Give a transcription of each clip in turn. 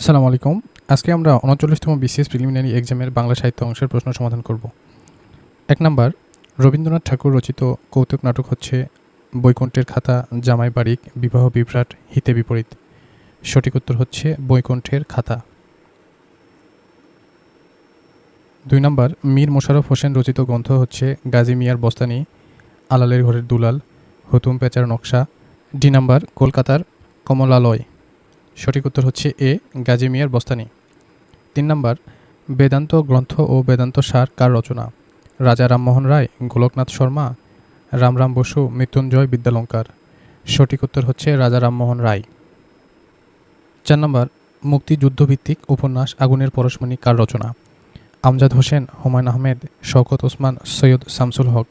সালামু আলাইকুম। আজকে আমরা উনচল্লিশতম বিসিএস প্রিলিমিনারি এক্সামের বাংলা সাহিত্য অংশের প্রশ্ন সমাধান করব। এক নাম্বার, রবীন্দ্রনাথ ঠাকুর রচিত কৌতুক নাটক হচ্ছে বৈকুণ্ঠের খাতা জামাই বাড়িক বিবাহ বিভ্রাট, হিতে বিপরীত। সঠিক উত্তর হচ্ছে বৈকুণ্ঠের খাতা। দুই নাম্বার, মীর মোশাররফ হোসেন রচিত গ্রন্থ হচ্ছে গাজী মিয়ার বস্তানি, আলালের ঘরের দুলাল, হুতুম পেচার নকশা। ডি নাম্বার, কলকাতার কমলালয়। সঠিক উত্তর হচ্ছে এ গাজী মিয়ার বস্তানি। তিন নম্বর, বেদান্ত গ্রন্থ ও বেদান্ত সার কার রচনা? রাজা রামমোহন রায়, গোলকনাথ শর্মা রামরাম বসু, মৃত্যুঞ্জয় বিদ্যালঙ্কার। সঠিক উত্তর হচ্ছে রাজা রামমোহন রায়। চার নম্বর, মুক্তিযুদ্ধভিত্তিক উপন্যাস আগুনের পরশমণি কার রচনা? আমজাদ হোসেন, হুমায়ুন আহমেদ, শওকত ওসমান, সৈয়দ শামসুল হক।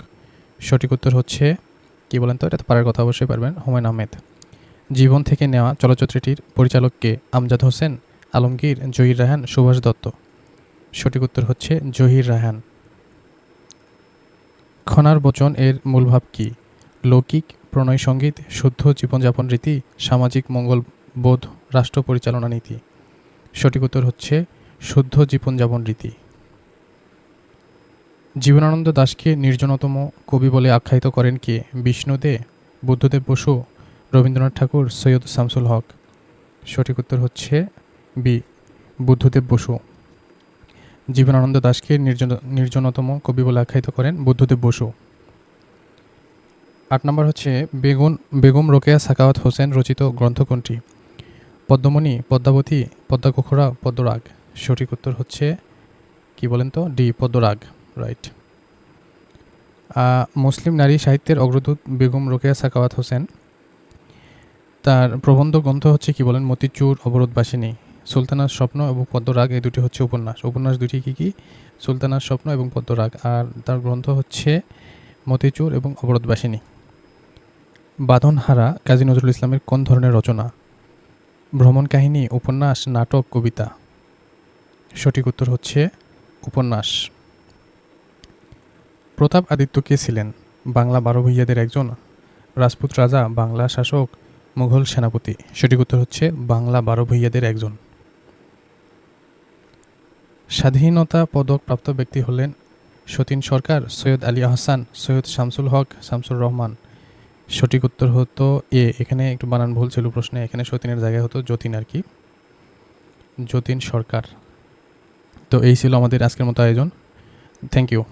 সঠিক উত্তর হচ্ছে, কি বলেন তো? এটা পারার কথা, অবশ্যই পারবেন, হুমায়ুন আহমেদ। জীবন থেকে নেওয়া চলচ্চিত্রটির পরিচালককে আমজাদ হোসেন, আলমগীর, জহির রায়হান, সুভাষ দত্ত। সঠিক উত্তর হচ্ছে জহির রায়হান। খনার বচন এর মূল ভাব কি? লৌকিক, প্রণয় সংগীত, শুদ্ধ জীবনযাপন রীতি, সামাজিক মঙ্গল বোধ, রাষ্ট্র পরিচালনা নীতি। সঠিক উত্তর হচ্ছে শুদ্ধ জীবনযাপন রীতি। জীবনানন্দ দাশকে নির্জনতম কবি বলে আখ্যায়িত করেন কে? বিষ্ণু দে বুদ্ধদেব বসু রবীন্দ্রনাথ ঠাকুর সৈয়দ শামসুল হক। সঠিক উত্তর হচ্ছে বি, বুদ্ধদেব বসু। জীবনানন্দ দাশকে নির্জন, নির্জনতম কবি বলে আখ্যায়িত করেন বুদ্ধদেব বসু। আট নম্বর হচ্ছে বেগুন, বেগম রোকেয়া সাকাওয়াত হোসেন রচিত গ্রন্থ কোনটি পদ্মমণি, পদ্মাবতী পদ্মাকোখরা পদ্মরাগ। সঠিক উত্তর হচ্ছে কি বলেন তো? ডি, পদ্মরাগ। রাইট। মুসলিম নারী সাহিত্যের অগ্রদূত বেগম রোকেয়া সাকাওয়াত হোসেন তার প্রবন্ধ গ্রন্থ হচ্ছে কি বলেন, মতিচুর, অবরোধবাসিনী, সুলতানার স্বপ্ন এবং পদ্মরাগ, এই দুটি হচ্ছে উপন্যাস। উপন্যাস দুটি কী কী? সুলতানার স্বপ্ন এবং পদ্মরাগ। আর তার গ্রন্থ হচ্ছে মতিচুর এবং অবরোধবাসিনী। বাঁধনহারা, কাজী নজরুল ইসলামের কোন ধরনের রচনা? ভ্রমণ কাহিনী, উপন্যাস, নাটক, কবিতা। সঠিক উত্তর হচ্ছে উপন্যাস। প্রতাপ আদিত্য কে ছিলেন? বাংলা বারো ভূইয়াদের একজন। রাজপুত রাজা, বাংলা শাসক মুঘল সেনাপতি। সঠিক উত্তর হচ্ছে বাংলা বারো ভূইয়াদের একজন। স্বাধীনতা পদক প্রাপ্ত ব্যক্তি হলেন সতীন সরকার, সৈয়দ আলী আহসান, সৈয়দ শামসুল হক, শামসুর রহমান। সঠিক উত্তর হতো এ, এখানে একটু বানান ভুল ছিল প্রশ্নে, এখানে সতীনের জায়গায় হতো যতীন আর কি। যতীন সরকার। তো এই ছিল আমাদের আজকের মতো আয়োজন। Thank you